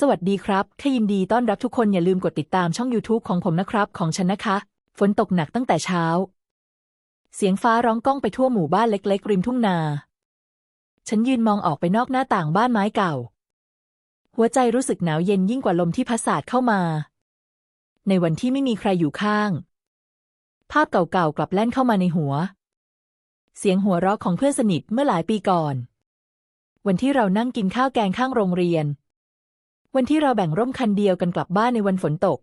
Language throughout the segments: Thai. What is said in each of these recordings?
สวัสดีครับแค่ยินดีต้อนรับทุกคนอย่าลืมกดติดตามช่อง YouTube ของผมนะครับ ของฉันนะคะ ฝนตกหนักตั้งแต่เช้า เสียงฟ้าร้องก้องไปทั่วหมู่บ้านเล็ก ๆ ริมทุ่งนา ฉันยืนมองออกไปนอกหน้าต่างบ้านไม้เก่า หัวใจรู้สึกหนาวเย็นยิ่งกว่าลมที่พัดสาดเข้ามา ในวันที่ไม่มีใครอยู่ข้าง ภาพเก่าๆกลับแล่นเข้ามาในหัว เสียงหัวเราะของเพื่อนสนิทเมื่อหลายปีก่อน วันที่เรานั่งกินข้าวแกงข้างโรงเรียน วันที่เราแบ่งร่มคันเดียวกันกลับบ้านในวันฝนตก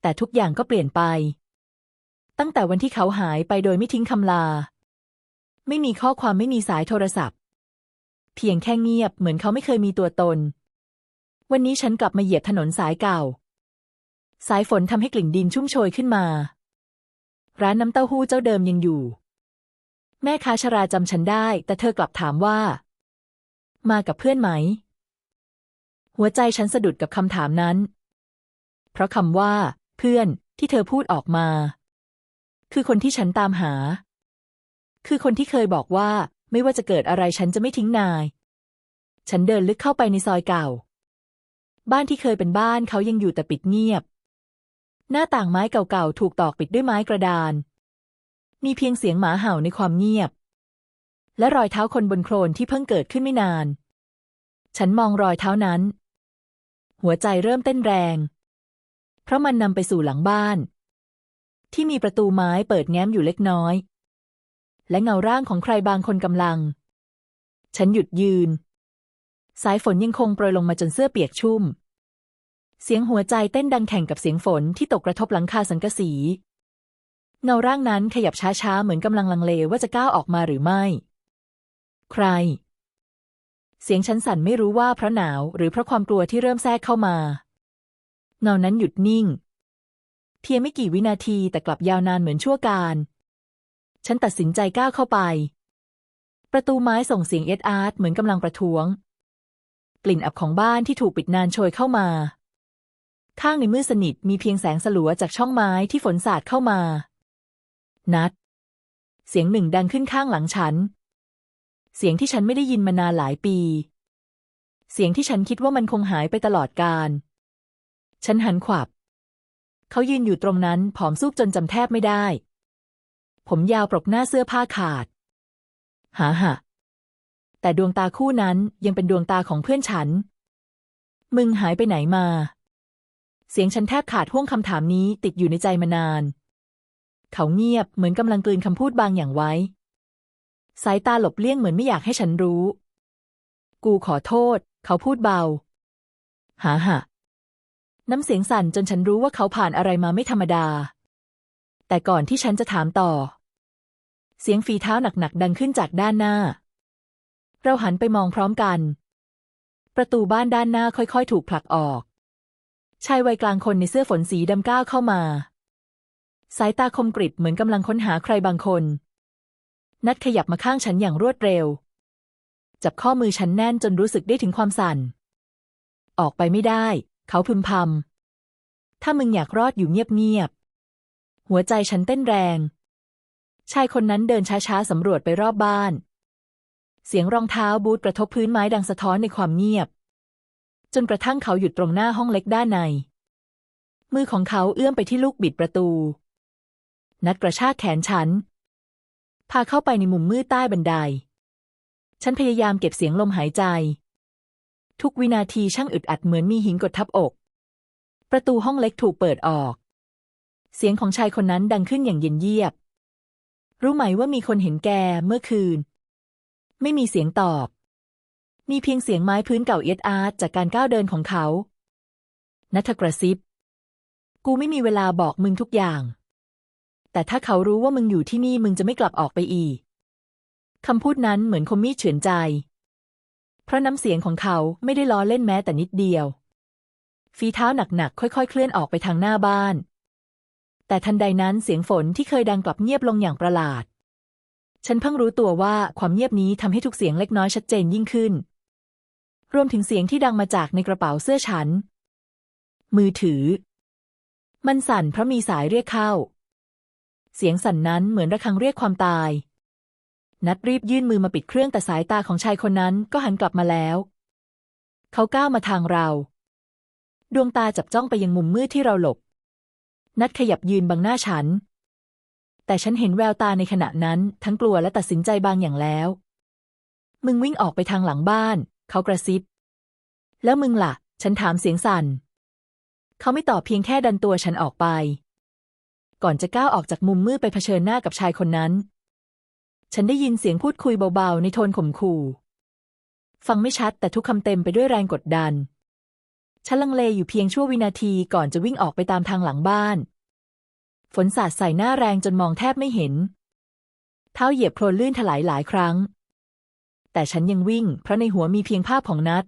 แต่ทุกอย่างก็เปลี่ยนไป ตั้งแต่วันที่เขาหายไปโดยไม่ทิ้งคำลา ไม่มีข้อความไม่มีสายโทรศัพท์ เพียงแค่เงียบเหมือนเขาไม่เคยมีตัวตน วันนี้ฉันกลับมาเหยียบถนนสายเก่า สายฝนทำให้กลิ่นดินชุ่มโชยขึ้นมา ร้านน้ำเต้าหู้เจ้าเดิมยังอยู่ แม่ค้าชราจำฉันได้ แต่เธอกลับถามว่า มากับเพื่อนไหม หัวใจฉันสะดุดกับคำถามนั้น เพราะคำว่า เพื่อนที่เธอพูดออกมา คือคนที่ฉันตามหา คือคนที่เคยบอกว่าไม่ว่าจะเกิดอะไรฉันจะไม่ทิ้งนาย ฉันเดินลึกเข้าไปในซอยเก่า บ้านที่เคยเป็นบ้านเขายังอยู่แต่ปิดเงียบ หน้าต่างไม้เก่าๆถูกตอกปิดด้วยไม้กระดาน มีเพียงเสียงหมาเห่าในความเงียบ และรอยเท้าคนบนโคลนที่เพิ่งเกิดขึ้นไม่นาน ฉันมองรอยเท้านั้น หัวใจเริ่มเต้นแรง เพราะมันนำไปสู่หลังบ้าน ที่มีประตูไม้เปิดแง้มอยู่เล็กน้อย และเงาร่างของใครบางคนกำลัง ฉันหยุดยืน สายฝนยังคงโปรยลงมาจนเสื้อเปียกชุ่ม เสียงหัวใจเต้นดังแข่งกับเสียงฝนที่ตกกระทบหลังคาสังกะสี เงาร่างนั้นขยับช้าๆ เหมือนกำลังลังเลว่าจะก้าวออกมาหรือไม่ ใคร เสียงฉันสั่นไม่รู้ว่าเพราะหนาวหรือเพราะความกลัวที่เริ่มแทรกเข้ามาเงานั้นหยุดนิ่ง เพียงไม่กี่วินาทีแต่กลับยาวนานเหมือนชั่วการ ฉันตัดสินใจก้าวเข้าไป ประตูไม้ส่งเสียงเอ็ดอาร์ตเหมือนกำลังประท้วง กลิ่นอับของบ้านที่ถูกปิดนานโชยเข้ามา ข้างในมืดสนิทมีเพียงแสงสลัวจากช่องไม้ที่ฝนสาดเข้ามา นัด เสียงหนึ่งดังขึ้นข้างหลังฉัน เสียงที่ฉันไม่ได้ยินมานานหลายปี เสียงที่ฉันคิดว่ามันคงหายไปตลอดกาลฉันหันขวับ เขายืนอยู่ตรงนั้นผอมซูบจนจำแทบไม่ได้ ผมยาวปรกหน้าเสื้อผ้าขาด หาหะแต่ดวงตาคู่นั้นยังเป็นดวงตาของเพื่อนฉัน มึงหายไปไหนมา เสียงฉันแทบขาดห่วงคำถามนี้ติดอยู่ในใจมานาน เขาเงียบเหมือนกำลังกลืนคำพูดบางอย่างไว้ สายตาหลบเลี่ยงเหมือนไม่อยากให้ฉันรู้ กูขอโทษ เขาพูดเบา หาหะน้ำเสียงสั่นจนฉันรู้ว่าเขาผ่านอะไรมาไม่ธรรมดา แต่ก่อนที่ฉันจะถามต่อ เสียงฝีเท้าหนักๆดังขึ้นจากด้านหน้า เราหันไปมองพร้อมกัน ประตูบ้านด้านหน้าค่อยๆ ถูกผลักออก ชายวัยกลางคนในเสื้อฝนสีดำก้าวเข้ามา สายตาคมกริบเหมือนกำลังค้นหาใครบางคน นัดขยับมาข้างฉันอย่างรวดเร็ว จับข้อมือฉันแน่นจนรู้สึกได้ถึงความสั่น ออกไปไม่ได้ เขาพึมพำ ถ้ามึงอยากรอดอยู่เงียบๆ หัวใจฉันเต้นแรง ชายคนนั้นเดินช้าๆสำรวจไปรอบบ้าน เสียงรองเท้าบูทกระทบพื้นไม้ดังสะท้อนในความเงียบ จนกระทั่งเขาหยุดตรงหน้าห้องเล็กด้านใน มือของเขาเอื้อมไปที่ลูกบิดประตู นัดกระชากแขนฉัน พาเข้าไปในมุมมืดใต้บันได ฉันพยายามเก็บเสียงลมหายใจ ทุกวินาทีช่างอึดอัดเหมือนมีหินกดทับอก ประตูห้องเล็กถูกเปิดออก เสียงของชายคนนั้นดังขึ้นอย่างเย็นเยียบ รู้ไหมว่ามีคนเห็นแกเมื่อคืน ไม่มีเสียงตอบ มีเพียงเสียงไม้พื้นเก่าเอียดอาร์ตจากการก้าวเดินของเขา นัทกระซิบ กูไม่มีเวลาบอกมึงทุกอย่าง แต่ถ้าเขารู้ว่ามึงอยู่ที่นี่มึงจะไม่กลับออกไปอีกคำพูดนั้นเหมือนคมมีดเฉือนใจ เพราะน้ำเสียงของเขาไม่ได้ล้อเล่นแม้แต่นิดเดียว ฝีเท้าหนักๆ ค่อยๆ เคลื่อนออกไปทางหน้าบ้าน แต่ทันใดนั้นเสียงฝนที่เคยดังกลับเงียบลงอย่างประหลาด ฉันเพิ่งรู้ตัวว่าความเงียบนี้ทำให้ทุกเสียงเล็กน้อยชัดเจนยิ่งขึ้น รวมถึงเสียงที่ดังมาจากในกระเป๋าเสื้อฉัน มือถือ มันสั่นเพราะมีสายเรียกเข้า เสียงสั่นนั้นเหมือนระฆังเรียกความตาย นัดรีบยื่นมือมาปิดเครื่องแต่สายตาของชายคนนั้นก็หันกลับมาแล้ว เขาก้าวมาทางเรา ดวงตาจับจ้องไปยังมุมมืดที่เราหลบ นัดขยับยืนบังหน้าฉัน แต่ฉันเห็นแววตาในขณะนั้นทั้งกลัวและตัดสินใจบางอย่างแล้ว มึงวิ่งออกไปทางหลังบ้าน เขากระซิบ แล้วมึงล่ะ ฉันถามเสียงสั่น เขาไม่ตอบเพียงแค่ดันตัวฉันออกไป ก่อนจะก้าวออกจากมุมมืดไปเผชิญหน้ากับชายคนนั้น ฉันได้ยินเสียงพูดคุยเบาๆ ในโทนข่มขู่ ฟังไม่ชัดแต่ทุกคำเต็มไปด้วยแรงกดดัน ฉันลังเลอยู่เพียงชั่ววินาทีก่อนจะวิ่งออกไปตามทางหลังบ้าน ฝนสาดใส่หน้าแรงจนมองแทบไม่เห็น เท้าเหยียบโคลนลื่นถลายหลายครั้ง แต่ฉันยังวิ่ง เพราะในหัวมีเพียงภาพของนัด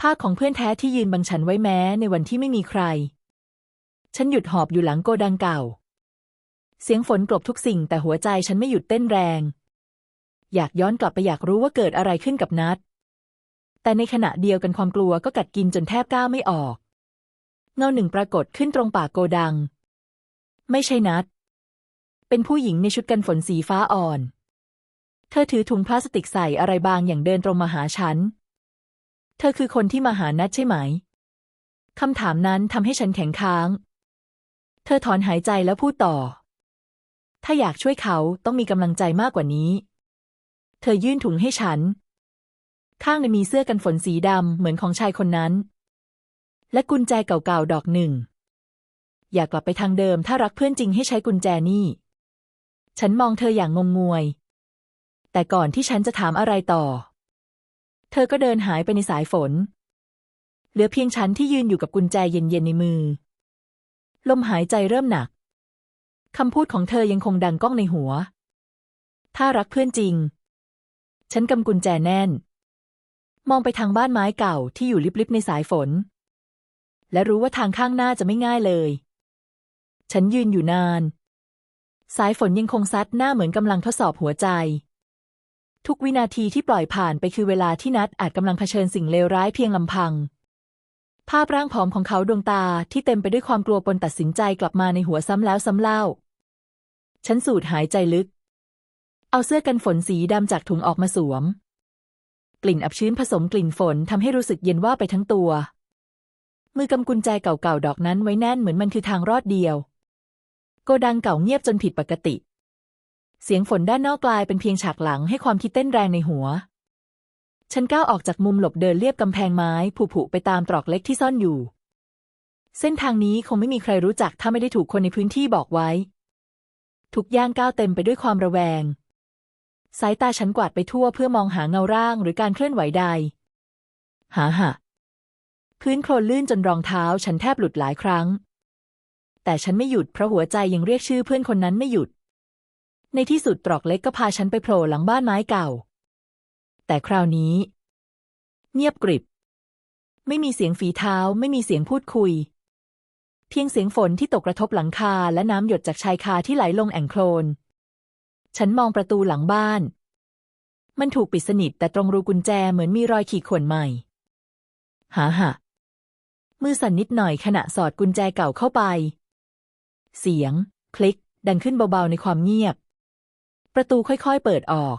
ภาพของเพื่อนแท้ที่ยืนบังฉันไว้แม้ในวันที่ไม่มีใคร ฉันหยุดหอบอยู่หลังโกดังเก่า เสียงฝนกลบทุกสิ่งแต่หัวใจฉันไม่หยุดเต้นแรง อยากย้อนกลับไปอยากรู้ว่าเกิดอะไรขึ้นกับนัด แต่ในขณะเดียวกันความกลัวก็กัดกินจนแทบก้าวไม่ออก เงาหนึ่งปรากฏขึ้นตรงปากโกดัง ไม่ใช่นัด เป็นผู้หญิงในชุดกันฝนสีฟ้าอ่อน เธอถือถุงพลาสติกใส่อะไรบางอย่างเดินตรงมาหาฉัน เธอคือคนที่มาหานัดใช่ไหมคำถามนั้นทำให้ฉันแข็งค้าง เธอถอนหายใจแล้วพูดต่อ ถ้าอยากช่วยเขาต้องมีกำลังใจมากกว่านี้ เธอยื่นถุงให้ฉัน ข้างในมีเสื้อกันฝนสีดำเหมือนของชายคนนั้น และกุญแจเก่าๆดอกหนึ่ง อยากกลับไปทางเดิมถ้ารักเพื่อนจริงให้ใช้กุญแจนี่ ฉันมองเธออย่างงงงวย แต่ก่อนที่ฉันจะถามอะไรต่อ เธอก็เดินหายไปในสายฝน เหลือเพียงฉันที่ยืนอยู่กับกุญแจเย็นๆในมือ ลมหายใจเริ่มหนัก คำพูดของเธอยังคงดังก้องในหัว ถ้ารักเพื่อนจริง ฉันกำกุญแจแน่น มองไปทางบ้านไม้เก่าที่อยู่ลิบๆในสายฝน และรู้ว่าทางข้างหน้าจะไม่ง่ายเลย ฉันยืนอยู่นาน สายฝนยังคงซัดหน้าเหมือนกำลังทดสอบหัวใจ ทุกวินาทีที่ปล่อยผ่านไปคือเวลาที่นัดอาจกำลังเผชิญสิ่งเลวร้ายเพียงลำพัง ภาพร่างผอมของเขาดวงตาที่เต็มไปด้วยความกลัวปนตัดสินใจกลับมาในหัวซ้ำแล้วซ้ำเล่า ฉันสูดหายใจลึก เอาเสื้อกันฝนสีดำจากถุงออกมาสวม กลิ่นอับชื้นผสมกลิ่นฝนทำให้รู้สึกเย็นว่าไปทั้งตัว มือกำกุญแจเก่าๆดอกนั้นไว้แน่นเหมือนมันคือทางรอดเดียว โกดังเก่าเงียบจนผิดปกติ เสียงฝนด้านนอกกลายเป็นเพียงฉากหลังให้ความคิดเต้นแรงในหัว ฉันก้าวออกจากมุมหลบเดินเลียบกำแพงไม้ผุๆไปตามตรอกเล็กที่ซ่อนอยู่ เส้นทางนี้คงไม่มีใครรู้จักถ้าไม่ได้ถูกคนในพื้นที่บอกไว้ ทุกย่างก้าวเต็มไปด้วยความระแวง สายตาฉันกวาดไปทั่วเพื่อมองหาเงาร่างหรือการเคลื่อนไหวใด หาหะพื้นโคลนลื่นจนรองเท้าฉันแทบหลุดหลายครั้ง แต่ฉันไม่หยุดเพราะหัวใจยังเรียกชื่อเพื่อนคนนั้นไม่หยุด ในที่สุดตรอกเล็กก็พาฉันไปโผล่หลังบ้านไม้เก่า แต่คราวนี้ เงียบกริบ ไม่มีเสียงฝีเท้า ไม่มีเสียงพูดคุย เพียงเสียงฝนที่ตกกระทบหลังคาและน้ำหยดจากชายคาที่ไหลลงแอ่งโคลน ฉันมองประตูหลังบ้าน มันถูกปิดสนิทแต่ตรงรูกุญแจเหมือนมีรอยขีดข่วนใหม่ หาหะมือสั่นนิดหน่อยขณะสอดกุญแจเก่าเข้าไป เสียง คลิก ดังขึ้นเบาๆในความเงียบ ประตูค่อยๆเปิดออก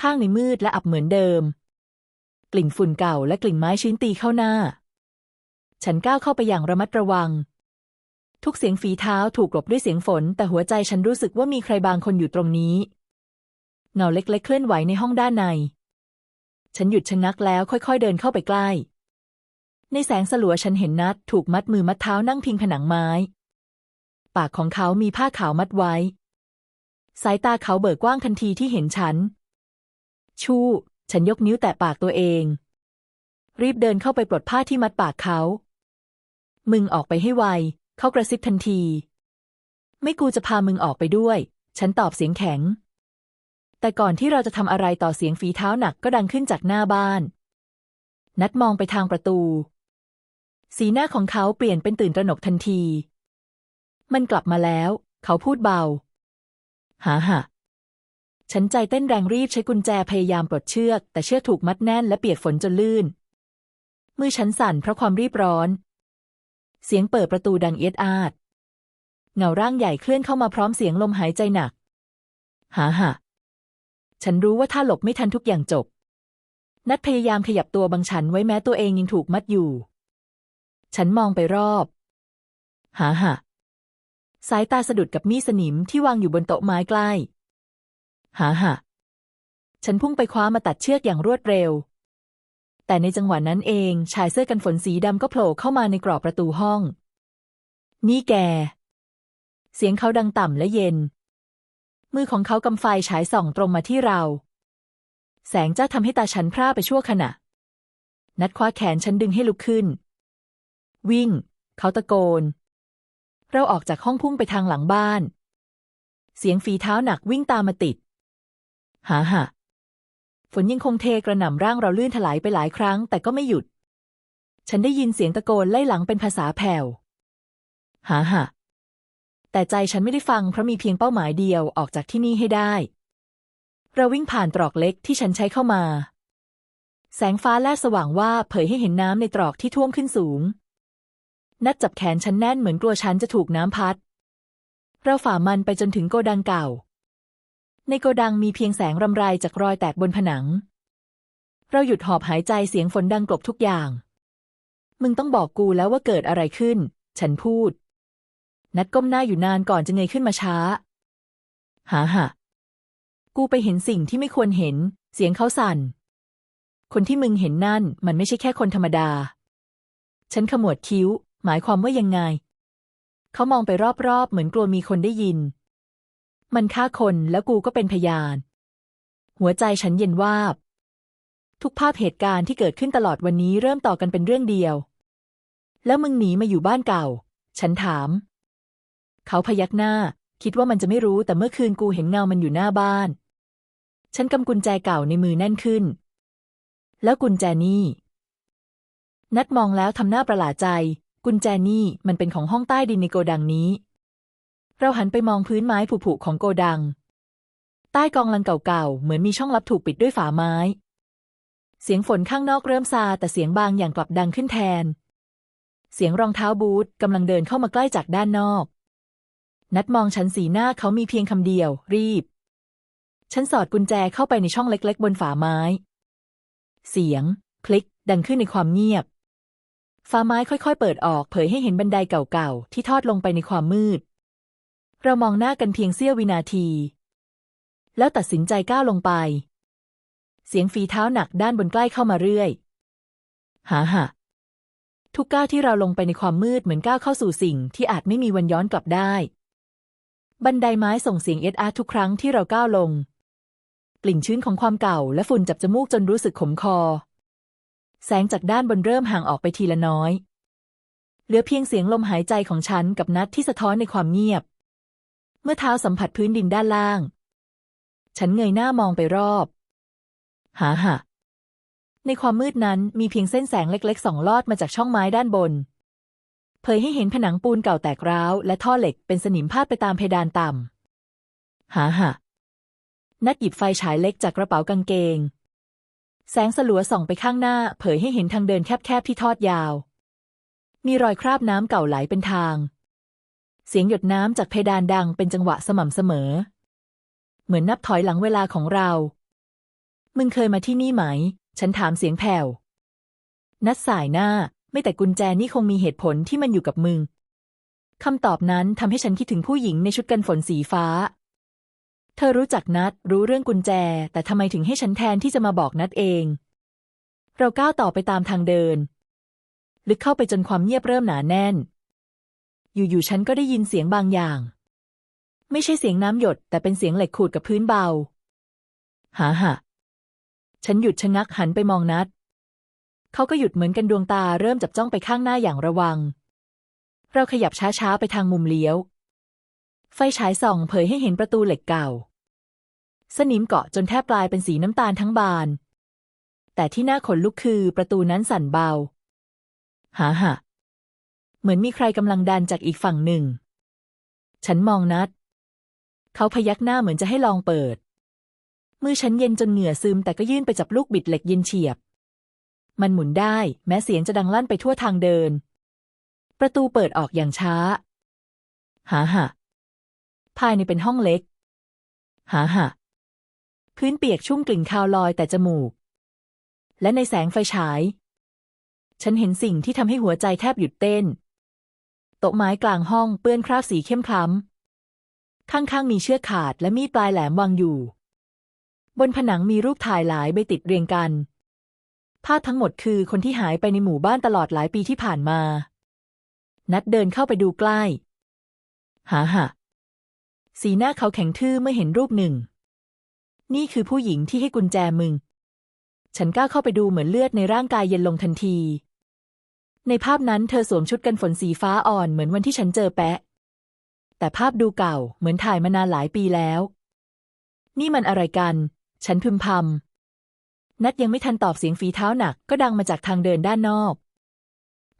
ข้างในมืดและอับเหมือนเดิม กลิ่นฝุ่นเก่าและกลิ่นไม้ชื้นตีเข้าหน้า ฉันก้าวเข้าไปอย่างระมัดระวัง ทุกเสียงฝีเท้าถูกกลบด้วยเสียงฝน แต่หัวใจฉันรู้สึกว่ามีใครบางคนอยู่ตรงนี้ เงาเล็กๆเคลื่อนไหวในห้องด้านใน ฉันหยุดชะงักแล้วค่อยๆเดินเข้าไปใกล้ ในแสงสลัวฉันเห็นนัดถูกมัดมือมัดเท้านั่งพิงผนังไม้ ปากของเขามีผ้าขาวมัดไว้สายตาเขาเบิกกว้างทันทีที่เห็นฉัน ชู่ ฉันยกนิ้วแตะปากตัวเอง รีบเดินเข้าไปปลดผ้าที่มัดปากเขา มึงออกไปให้ไว เขากระซิบทันที ไม่กูจะพามึงออกไปด้วย ฉันตอบเสียงแข็ง แต่ก่อนที่เราจะทำอะไรต่อเสียงฝีเท้าหนักก็ดังขึ้นจากหน้าบ้าน นัดมองไปทางประตู สีหน้าของเขาเปลี่ยนเป็นตื่นตระหนกทันที มันกลับมาแล้ว เขาพูดเบาหาหะ ฉันใจเต้นแรงรีบใช้กุญแจพยายามปลดเชือก แต่เชือกถูกมัดแน่นและเปียกฝนจนลื่น มือฉันสั่นเพราะความรีบร้อน เสียงเปิดประตูดังเอียดอาด เงาร่างใหญ่เคลื่อนเข้ามาพร้อมเสียงลมหายใจหนัก หาหะฉันรู้ว่าถ้าหลบไม่ทันทุกอย่างจบ นัดพยายามขยับตัวบังฉันไว้แม้ตัวเองยังถูกมัดอยู่ ฉันมองไปรอบ หาหะสายตาสะดุดกับมีดสนิมที่วางอยู่บนโต๊ะไม้ใกล้ หาหะฉันพุ่งไปคว้ามาตัดเชือกอย่างรวดเร็ว แต่ในจังหวะนั้นเองชายเสื้อกันฝนสีดำก็โผล่เข้ามาในกรอบประตูห้อง นี่แก เสียงเขาดังต่ำและเย็น มือของเขากำไฟฉายส่องตรงมาที่เรา แสงจ้าทำให้ตาฉันพร่าไปชั่วขณะ นัดคว้าแขนฉันดึงให้ลุกขึ้น วิ่ง เขาตะโกน เราออกจากห้องพุ่งไปทางหลังบ้าน เสียงฝีเท้าหนักวิ่งตามมาติด หาหะฝนยังคงเทกระหน่ำร่างเราลื่นถลายไปหลายครั้ง แต่ก็ไม่หยุด ฉันได้ยินเสียงตะโกนไล่หลังเป็นภาษาแผ่ว หาหะแต่ใจฉันไม่ได้ฟังเพราะมีเพียงเป้าหมายเดียวออกจากที่นี่ให้ได้ เราวิ่งผ่านตรอกเล็กที่ฉันใช้เข้ามา แสงฟ้าแลบสว่างว่าเผยให้เห็นน้ำในตรอกที่ท่วมขึ้นสูง นัดจับแขนฉันแน่นเหมือนกลัวฉันจะถูกน้ำพัด เราฝ่ามันไปจนถึงโกดังเก่า ในโกดังมีเพียงแสงรำไรจากรอยแตกบนผนัง เราหยุดหอบหายใจเสียงฝนดังกลบทุกอย่าง มึงต้องบอกกูแล้วว่าเกิดอะไรขึ้น ฉันพูด นัดก้มหน้าอยู่นานก่อนจะเงยขึ้นมาช้า หาหะกูไปเห็นสิ่งที่ไม่ควรเห็น เสียงเขาสั่น คนที่มึงเห็นนั่นมันไม่ใช่แค่คนธรรมดา ฉันขมวดคิ้ว หมายความว่ายังไง เขามองไปรอบๆ เหมือนกลัวมีคนได้ยิน มันฆ่าคนแล้วกูก็เป็นพยาน หัวใจฉันเย็นวาบ ทุกภาพเหตุการณ์ที่เกิดขึ้นตลอดวันนี้เริ่มต่อกันเป็นเรื่องเดียว แล้วมึงหนีมาอยู่บ้านเก่า ฉันถาม เขาพยักหน้า คิดว่ามันจะไม่รู้แต่เมื่อคืนกูเห็นเงามันอยู่หน้าบ้าน ฉันกำกุญแจเก่าในมือแน่นขึ้น แล้วกุญแจนี่นัดมองแล้วทำหน้าประหลาดใจ กุญแจนี่มันเป็นของห้องใต้ดินในโกดังนี้ เราหันไปมองพื้นไม้ผุๆของโกดัง ใต้กองลังเก่าๆ เหมือนมีช่องลับถูกปิดด้วยฝาไม้ เสียงฝนข้างนอกเริ่มซาแต่เสียงบางอย่างกลับดังขึ้นแทน เสียงรองเท้าบูทกำลังเดินเข้ามาใกล้จากด้านนอก นัดมองฉันสีหน้าเขามีเพียงคำเดียว รีบ ฉันสอดกุญแจเข้าไปในช่องเล็ก ๆ บนฝาไม้ เสียง คลิก ดังขึ้นในความเงียบฝาไม้ค่อยๆ เปิดออกเผยให้เห็นบันไดเก่าๆ ที่ทอดลงไปในความมืด เรามองหน้ากันเพียงเสี้ยววินาที แล้วตัดสินใจก้าวลงไป เสียงฝีเท้าหนักด้านบนใกล้เข้ามาเรื่อย หาหะทุกก้าวที่เราลงไปในความมืดเหมือนก้าวเข้าสู่สิ่งที่อาจไม่มีวันย้อนกลับได้ บันไดไม้ส่งเสียงเอ็ดอาร์ทุกครั้งที่เราก้าวลง กลิ่นชื้นของความเก่าและฝุ่นจับจมูกจนรู้สึกขมคอ แสงจากด้านบนเริ่มห่างออกไปทีละน้อย เหลือเพียงเสียงลมหายใจของฉันกับนัดที่สะท้อนในความเงียบ เมื่อเท้าสัมผัสพื้นดินด้านล่าง ฉันเงยหน้ามองไปรอบ หาหะในความมืดนั้นมีเพียงเส้นแสงเล็กๆสองลอดมาจากช่องไม้ด้านบน เผยให้เห็นผนังปูนเก่าแตกร้าว และท่อเหล็กเป็นสนิมพาดไปตามเพดานต่ำ หาหะนัดหยิบไฟฉายเล็กจากกระเป๋ากางเกง แสงสลัวส่องไปข้างหน้า เผยให้เห็นทางเดินแคบๆที่ทอดยาว มีรอยคราบน้ำเก่าไหลเป็นทาง เสียงหยดน้ำจากเพดานดังเป็นจังหวะสม่ำเสมอ เหมือนนับถอยหลังเวลาของเรา มึงเคยมาที่นี่ไหม ฉันถามเสียงแผ่ว นัดสายหน้า ไม่แต่กุญแจนี่คงมีเหตุผลที่มันอยู่กับมึงคำตอบนั้นทำให้ฉันคิดถึงผู้หญิงในชุดกันฝนสีฟ้า เธอรู้จักนัดรู้เรื่องกุญแจ แต่ทำไมถึงให้ฉันแทนที่จะมาบอกนัดเอง เราก้าวต่อไปตามทางเดิน ลึกเข้าไปจนความเงียบเริ่มหนาแน่น อยู่ๆฉันก็ได้ยินเสียงบางอย่าง ไม่ใช่เสียงน้ำหยด แต่เป็นเสียงเหล็กขูดกับพื้นเบา หาหะฉันหยุดชะงักหันไปมองนัด เขาก็หยุดเหมือนกันดวงตาเริ่มจับจ้องไปข้างหน้าอย่างระวัง เราขยับช้าๆไปทางมุมเลี้ยว ไฟฉายส่องเผยให้เห็นประตูเหล็กเก่า สนิมเกาะจนแทบกลายเป็นสีน้ำตาลทั้งบาน แต่ที่น่าขนลุกคือประตูนั้นสั่นเบา หาหะ เหมือนมีใครกำลังดันจากอีกฝั่งหนึ่ง ฉันมองนัด เขาพยักหน้าเหมือนจะให้ลองเปิด มือฉันเย็นจนเหงื่อซึมแต่ก็ยื่นไปจับลูกบิดเหล็กเย็นเฉียบ มันหมุนได้ แม้เสียงจะดังลั่นไปทั่วทางเดิน ประตูเปิดออกอย่างช้า หาหะภายในเป็นห้องเล็ก หาหะพื้นเปียกชุ่มกลิ่นคาวลอยแต่จมูก และในแสงไฟฉาย ฉันเห็นสิ่งที่ทำให้หัวใจแทบหยุดเต้น โต๊ะไม้กลางห้องเปื้อนคราบสีเข้มคล้ำ ข้างๆมีเชือกขาดและมีดปลายแหลมวางอยู่ บนผนังมีรูปถ่ายหลายใบติดเรียงกัน ภาพทั้งหมดคือคนที่หายไปในหมู่บ้านตลอดหลายปีที่ผ่านมา นัดเดินเข้าไปดูใกล้ หาหะสีหน้าเขาแข็งทื่อเมื่อเห็นรูปหนึ่ง นี่คือผู้หญิงที่ให้กุญแจมึง ฉันก้าวเข้าไปดูเหมือนเลือดในร่างกายเย็นลงทันที ในภาพนั้นเธอสวมชุดกันฝนสีฟ้าอ่อนเหมือนวันที่ฉันเจอแปะ แต่ภาพดูเก่าเหมือนถ่ายมานานหลายปีแล้ว นี่มันอะไรกัน ฉันพึมพำนัดยังไม่ทันตอบเสียงฝีเท้าหนักก็ดังมาจากทางเดินด้านนอก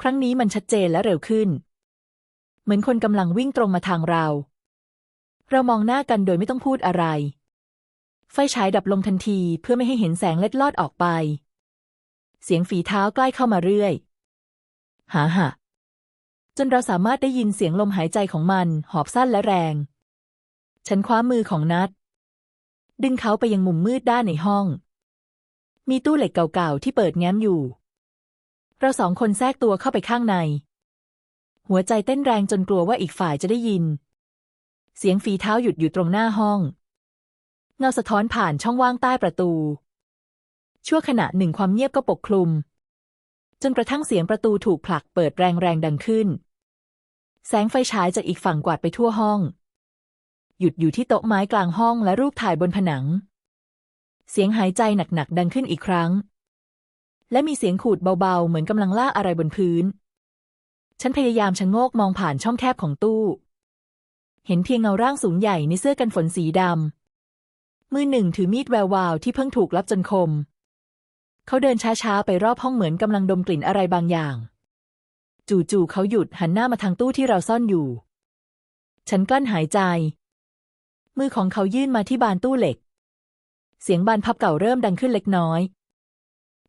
ครั้งนี้มันชัดเจนและเร็วขึ้น เหมือนคนกำลังวิ่งตรงมาทางเรา เรามองหน้ากันโดยไม่ต้องพูดอะไร ไฟฉายดับลงทันทีเพื่อไม่ให้เห็นแสงเล็ดลอดออกไป เสียงฝีเท้าใกล้เข้ามาเรื่อย หาหะ จนเราสามารถได้ยินเสียงลมหายใจของมัน หอบสั้นและแรง ฉันคว้ามือของนัด ดึงเขาไปยังมุมมืดด้านในห้อง มีตู้เหล็กเก่าๆที่เปิดแง้มอยู่ เราสองคนแทรกตัวเข้าไปข้างใน หัวใจเต้นแรงจนกลัวว่าอีกฝ่ายจะได้ยิน เสียงฝีเท้าหยุดอยู่ตรงหน้าห้อง เงาสะท้อนผ่านช่องว่างใต้ประตู ชั่วขณะหนึ่งความเงียบก็ปกคลุม จนกระทั่งเสียงประตูถูกผลักเปิดแรงๆดังขึ้น แสงไฟฉายจากอีกฝั่งกวาดไปทั่วห้อง หยุดอยู่ที่โต๊ะไม้กลางห้องและรูปถ่ายบนผนัง เสียงหายใจหนักๆดังขึ้นอีกครั้ง และมีเสียงขูดเบาๆ เหมือนกำลังล่าอะไรบนพื้น ฉันพยายามชะโงกมองผ่านช่องแคบของตู้ เห็นเพียงเงาร่างสูงใหญ่ในเสื้อกันฝนสีดำมือหนึ่งถือมีดแวววาวที่เพิ่งถูกลับจนคม เขาเดินช้าๆ ไปรอบห้องเหมือนกำลังดมกลิ่นอะไรบางอย่าง จู่ๆเขาหยุดหันหน้ามาทางตู้ที่เราซ่อนอยู่ ฉันกลั้นหายใจ มือของเขายื่นมาที่บานตู้เหล็ก เสียงบานพับเก่าเริ่มดังขึ้นเล็กน้อย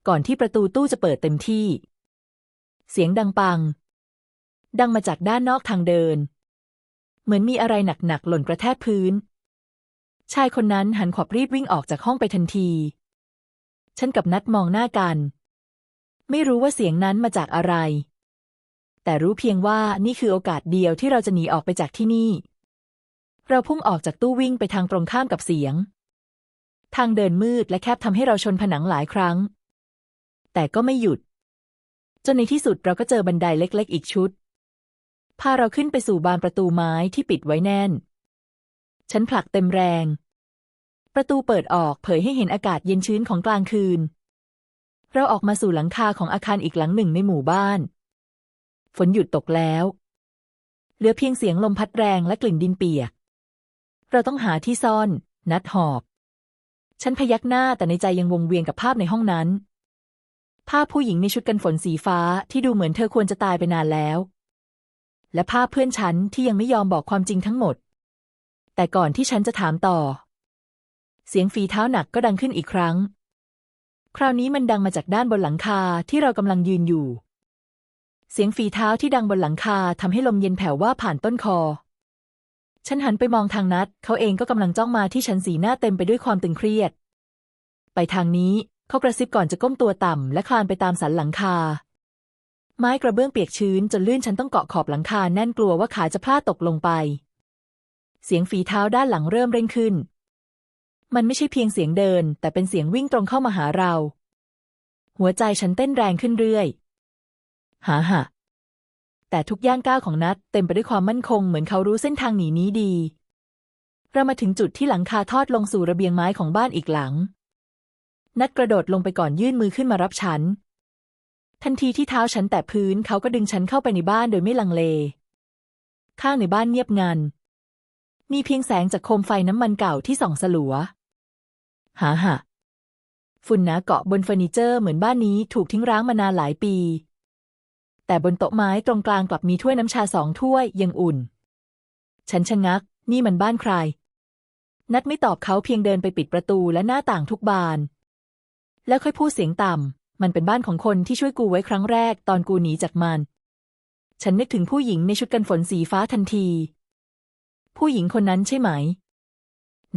ก่อนที่ประตูตู้จะเปิดเต็มที่ เสียงดังปัง ดังมาจากด้านนอกทางเดิน เหมือนมีอะไรหนักๆหล่นกระแทกพื้น ชายคนนั้นหันขวับรีบวิ่งออกจากห้องไปทันที ฉันกับนัดมองหน้ากัน ไม่รู้ว่าเสียงนั้นมาจากอะไร แต่รู้เพียงว่านี่คือโอกาสเดียวที่เราจะหนีออกไปจากที่นี่ เราพุ่งออกจากตู้วิ่งไปทางตรงข้ามกับเสียง ทางเดินมืดและแคบทำให้เราชนผนังหลายครั้ง แต่ก็ไม่หยุด จนในที่สุดเราก็เจอบันไดเล็ก ๆ อีกชุด พาเราขึ้นไปสู่บานประตูไม้ที่ปิดไว้แน่น ฉันผลักเต็มแรง ประตูเปิดออกเผยให้เห็นอากาศเย็นชื้นของกลางคืน เราออกมาสู่หลังคาของอาคารอีกหลังหนึ่งในหมู่บ้าน ฝนหยุดตกแล้ว เหลือเพียงเสียงลมพัดแรงและกลิ่นดินเปียก เราต้องหาที่ซ่อน นัดหอบ ฉันพยักหน้าแต่ในใจยังวงเวียนกับภาพในห้องนั้น ภาพผู้หญิงในชุดกันฝนสีฟ้าที่ดูเหมือนเธอควรจะตายไปนานแล้ว และภาพเพื่อนฉันที่ยังไม่ยอมบอกความจริงทั้งหมด แต่ก่อนที่ฉันจะถามต่อ เสียงฝีเท้าหนักก็ดังขึ้นอีกครั้ง คราวนี้มันดังมาจากด้านบนหลังคาที่เรากำลังยืนอยู่ เสียงฝีเท้าที่ดังบนหลังคาทำให้ลมเย็นแผ่วว่าผ่านต้นคอ ฉันหันไปมองทางนัด เขาเองก็กำลังจ้องมาที่ฉันสีหน้าเต็มไปด้วยความตึงเครียด ไปทางนี้เขากระซิบก่อนจะก้มตัวต่ำและคลานไปตามสันหลังคา ไม้กระเบื้องเปียกชื้นจนลื่นฉันต้องเกาะขอบหลังคาแน่นกลัวว่าขาจะพลาดตกลงไป เสียงฝีเท้าด้านหลังเริ่มเร่งขึ้น มันไม่ใช่เพียงเสียงเดิน แต่เป็นเสียงวิ่งตรงเข้ามาหาเรา หัวใจฉันเต้นแรงขึ้นเรื่อย หาหะแต่ทุกย่างก้าวของนัดเต็มไปด้วยความมั่นคงเหมือนเขารู้เส้นทางหนีนี้ดี เรามาถึงจุดที่หลังคาทอดลงสู่ระเบียงไม้ของบ้านอีกหลัง นัดกระโดดลงไปก่อนยื่นมือขึ้นมารับฉัน ทันทีที่เท้าฉันแตะพื้นเขาก็ดึงฉันเข้าไปในบ้านโดยไม่ลังเล ข้างในบ้านเงียบงัน มีเพียงแสงจากโคมไฟน้ำมันเก่าที่ส่องสลัว หาหะฝุ่นหนาเกาะบนเฟอร์นิเจอร์เหมือนบ้านนี้ถูกทิ้งร้างมานานหลายปี แต่บนโต๊ะไม้ตรงกลางกลับมีถ้วยน้ำชาสองถ้วยยังอุ่น ฉันชะงัก นี่มันบ้านใคร นัดไม่ตอบเขาเพียงเดินไปปิดประตูและหน้าต่างทุกบาน แล้วค่อยพูดเสียงต่ำ มันเป็นบ้านของคนที่ช่วยกูไว้ครั้งแรกตอนกูหนีจากมัน ฉันนึกถึงผู้หญิงในชุดกันฝนสีฟ้าทันที ผู้หญิงคนนั้นใช่ไหม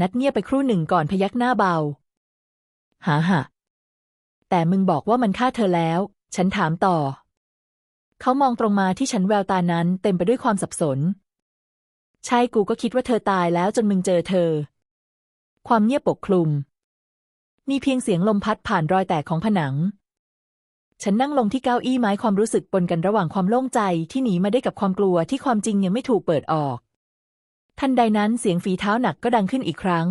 นัดเงียบไปครู่หนึ่งก่อนพยักหน้าเบา หาหะแต่มึงบอกว่ามันฆ่าเธอแล้ว ฉันถามต่อ เขามองตรงมาที่ฉันแววตานั้นเต็มไปด้วยความสับสน ใช่กูก็คิดว่าเธอตายแล้วจนมึงเจอเธอ ความเงียบปกคลุม มีเพียงเสียงลมพัดผ่านรอยแตกของผนัง ฉันนั่งลงที่เก้าอี้ไม้ความรู้สึกปนกันระหว่างความโล่งใจที่หนีมาได้กับความกลัวที่ความจริงยังไม่ถูกเปิดออก ทันใดนั้นเสียงฝีเท้าหนักก็ดังขึ้นอีกครั้ง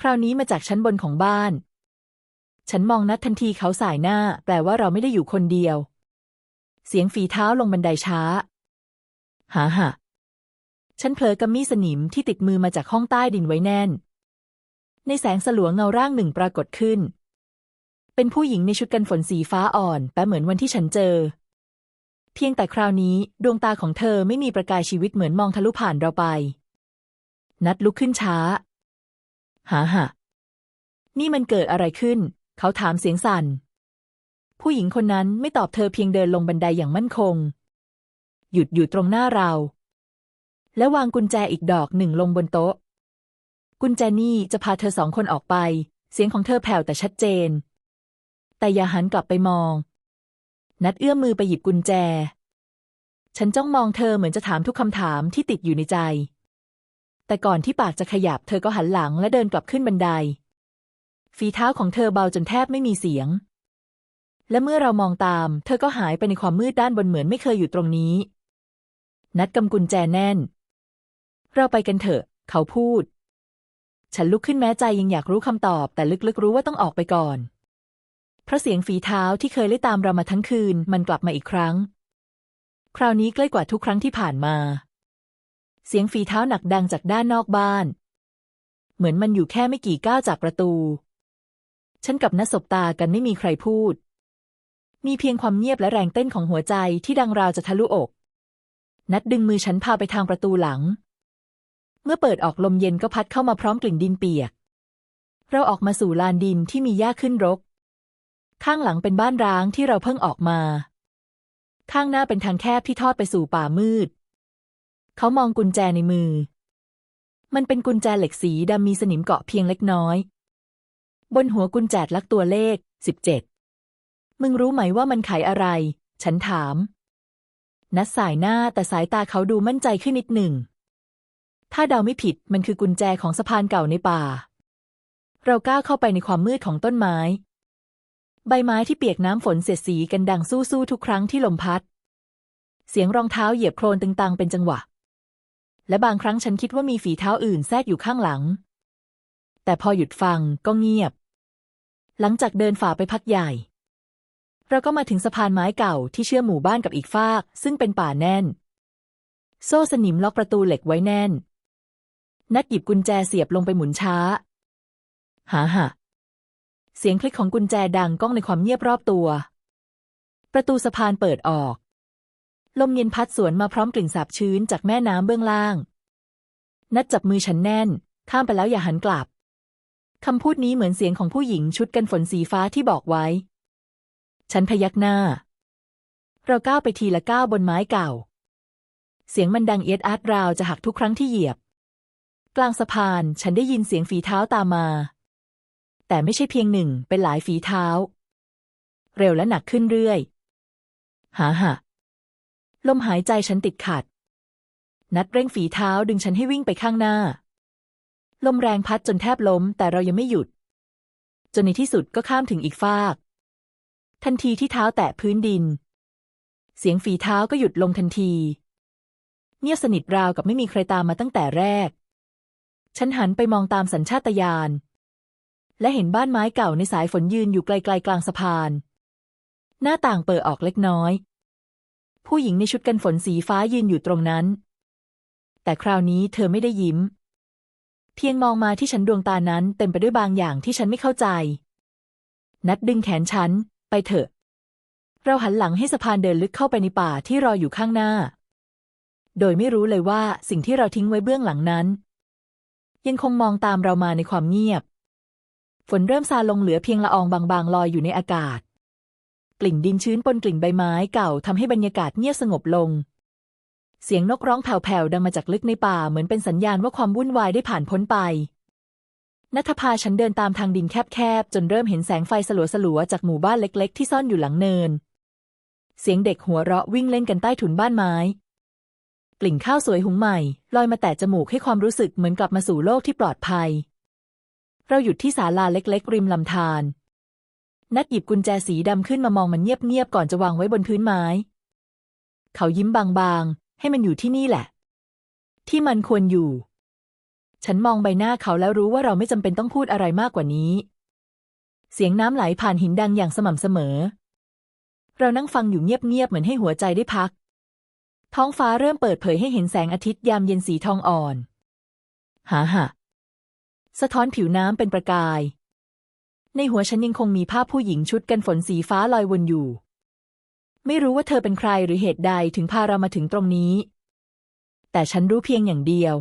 คราวนี้มาจากชั้นบนของบ้าน ฉันมองนัดทันทีเขาสายหน้า แปลว่าเราไม่ได้อยู่คนเดียว เสียงฝีเท้าลงบันไดช้า หาหะฉันเผลอกำมีสนิมที่ติดมือมาจากห้องใต้ดินไว้แน่น ในแสงสลัวเงาร่างหนึ่งปรากฏขึ้น เป็นผู้หญิงในชุดกันฝนสีฟ้าอ่อนแปะเหมือนวันที่ฉันเจอ เพียงแต่คราวนี้ดวงตาของเธอไม่มีประกายชีวิตเหมือนมองทะลุผ่านเราไป นัดลุกขึ้นช้า หาหะนี่มันเกิดอะไรขึ้น เขาถามเสียงสั่น ผู้หญิงคนนั้นไม่ตอบเธอเพียงเดินลงบันไดอย่างมั่นคง หยุดอยู่ตรงหน้าเรา และวางกุญแจอีกดอกหนึ่งลงบนโต๊ะ กุญแจนี่จะพาเธอสองคนออกไป เสียงของเธอแผ่วแต่ชัดเจน แต่อย่าหันกลับไปมอง นัดเอื้อมมือไปหยิบกุญแจ ฉันจ้องมองเธอเหมือนจะถามทุกคำถามที่ติดอยู่ในใจ แต่ก่อนที่ปากจะขยับเธอก็หันหลังและเดินกลับขึ้นบันได ฝีเท้าของเธอเบาจนแทบไม่มีเสียง และเมื่อเรามองตาม เธอก็หายไปในความมืดด้านบนเหมือนไม่เคยอยู่ตรงนี้ นัดกำกุญแจแน่น เราไปกันเถอะ เขาพูด ฉันลุกขึ้นแม้ใจยังอยากรู้คำตอบ แต่ลึกๆรู้ว่าต้องออกไปก่อน เพราะเสียงฝีเท้าที่เคยไล่ตามเรามาทั้งคืน มันกลับมาอีกครั้ง คราวนี้ใกล้กว่าทุกครั้งที่ผ่านมา เสียงฝีเท้าหนักดังจากด้านนอกบ้าน เหมือนมันอยู่แค่ไม่กี่ก้าวจากประตู ฉันกับนัสบตากันไม่มีใครพูด มีเพียงความเงียบและแรงเต้นของหัวใจที่ดังราวจะทะลุอก นัดดึงมือฉันพาไปทางประตูหลัง เมื่อเปิดออกลมเย็นก็พัดเข้ามาพร้อมกลิ่นดินเปียก เราออกมาสู่ลานดินที่มีหญ้าขึ้นรก ข้างหลังเป็นบ้านร้างที่เราเพิ่งออกมา ข้างหน้าเป็นทางแคบที่ทอดไปสู่ป่ามืด เขามองกุญแจในมือ มันเป็นกุญแจเหล็กสีดำมีสนิมเกาะเพียงเล็กน้อย บนหัวกุญแจลักตัวเลขสิบเจ็ดมึงรู้ไหมว่ามันไขอะไร ฉันถาม นัดสายหน้าแต่สายตาเขาดูมั่นใจขึ้นนิดหนึ่ง ถ้าเดาไม่ผิดมันคือกุญแจของสะพานเก่าในป่า เราก้าวเข้าไปในความมืดของต้นไม้ ใบไม้ที่เปียกน้ำฝนเสียดสีกันดังสู้ๆทุกครั้งที่ลมพัด เสียงรองเท้าเหยียบโคลนตึงตังเป็นจังหวะ และบางครั้งฉันคิดว่ามีฝีเท้าอื่นแทรกอยู่ข้างหลัง แต่พอหยุดฟังก็เงียบ หลังจากเดินฝ่าไปพักใหญ่ เราก็มาถึงสะพานไม้เก่าที่เชื่อมหมู่บ้านกับอีกฟาก ซึ่งเป็นป่าแน่น โซ่สนิมล็อกประตูเหล็กไว้แน่น นัดหยิบกุญแจเสียบลงไปหมุนช้า หาหะ เสียงคลิกของกุญแจดังก้องในความเงียบรอบตัว ประตูสะพานเปิดออก ลมเย็นพัดสวนมาพร้อมกลิ่นสาบชื้นจากแม่น้ำเบื้องล่าง นัดจับมือฉันแน่น ข้ามไปแล้วอย่าหันกลับคำพูดนี้เหมือนเสียงของผู้หญิงชุดกันฝนสีฟ้าที่บอกไว้ ฉันพยักหน้า เราก้าวไปทีละก้าวบนไม้เก่า เสียงมันดังเอียดอาร์ตราวจะหักทุกครั้งที่เหยียบ กลางสะพานฉันได้ยินเสียงฝีเท้าตามมา แต่ไม่ใช่เพียงหนึ่งเป็นหลายฝีเท้า เร็วและหนักขึ้นเรื่อย หาหะลมหายใจฉันติดขัด นัดเร่งฝีเท้าดึงฉันให้วิ่งไปข้างหน้า ลมแรงพัดจนแทบล้ม แต่เรายังไม่หยุด จนในที่สุดก็ข้ามถึงอีกฟาก ทันทีที่เท้าแตะพื้นดิน เสียงฝีเท้าก็หยุดลงทันที เงียบสนิทราวกับไม่มีใครตามมาตั้งแต่แรก ฉันหันไปมองตามสัญชาตญาณ และเห็นบ้านไม้เก่าในสายฝนยืนอยู่ไกลๆกลางสะพาน หน้าต่างเปิดออกเล็กน้อย ผู้หญิงในชุดกันฝนสีฟ้ายืนอยู่ตรงนั้น แต่คราวนี้เธอไม่ได้ยิ้ม เพียงมองมาที่ฉันดวงตานั้นเต็มไปด้วยบางอย่างที่ฉันไม่เข้าใจ นัดดึงแขนฉัน ไปเถอะ เราหันหลังให้สะพานเดินลึกเข้าไปในป่าที่รออยู่ข้างหน้า โดยไม่รู้เลยว่าสิ่งที่เราทิ้งไว้เบื้องหลังนั้น ยังคงมองตามเรามาในความเงียบ ฝนเริ่มซาลงเหลือเพียงละอองบางๆลอยอยู่ในอากาศ กลิ่นดินชื้นปนกลิ่นใบไม้เก่าทำให้บรรยากาศเงียบสงบลง เสียงนกร้องแผ่วๆดังมาจากลึกในป่าเหมือนเป็นสัญญาณว่าความวุ่นวายได้ผ่านพ้นไปนัทพาฉันเดินตามทางดินแคบๆ จนเริ่มเห็นแสงไฟสลัวๆ จากหมู่บ้านเล็กๆ ที่ซ่อนอยู่หลังเนิน เสียงเด็กหัวเราะวิ่งเล่นกันใต้ถุนบ้านไม้ กลิ่นข้าวสวยหุงใหม่ ลอยมาแตะจมูกให้ความรู้สึกเหมือนกลับมาสู่โลกที่ปลอดภัย เราหยุดที่ศาลาเล็กๆ ริมลำธาร นัดหยิบกุญแจสีดำขึ้นมามองมันเงียบๆ ก่อนจะวางไว้บนพื้นไม้ เขายิ้มบางๆ ให้มันอยู่ที่นี่แหละ ที่มันควรอยู่ ฉันมองใบหน้าเขาแล้วรู้ว่าเราไม่จำเป็นต้องพูดอะไรมากกว่านี้ เสียงน้ำไหลผ่านหินดังอย่างสม่ำเสมอ เรานั่งฟังอยู่เงียบๆ เหมือนให้หัวใจได้พัก ท้องฟ้าเริ่มเปิดเผยให้เห็นแสงอาทิตย์ยามเย็นสีทองอ่อน หาหะ สะท้อนผิวน้ำเป็นประกาย ในหัวฉันยังคงมีภาพผู้หญิงชุดกันฝนสีฟ้าลอยวนอยู่ ไม่รู้ว่าเธอเป็นใครหรือเหตุใดถึงพาเรามาถึงตรงนี้ แต่ฉันรู้เพียงอย่างเดียว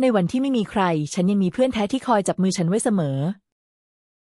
ในวันที่ไม่มีใคร ฉันยังมีเพื่อนแท้ที่คอยจับมือฉันไว้เสมอ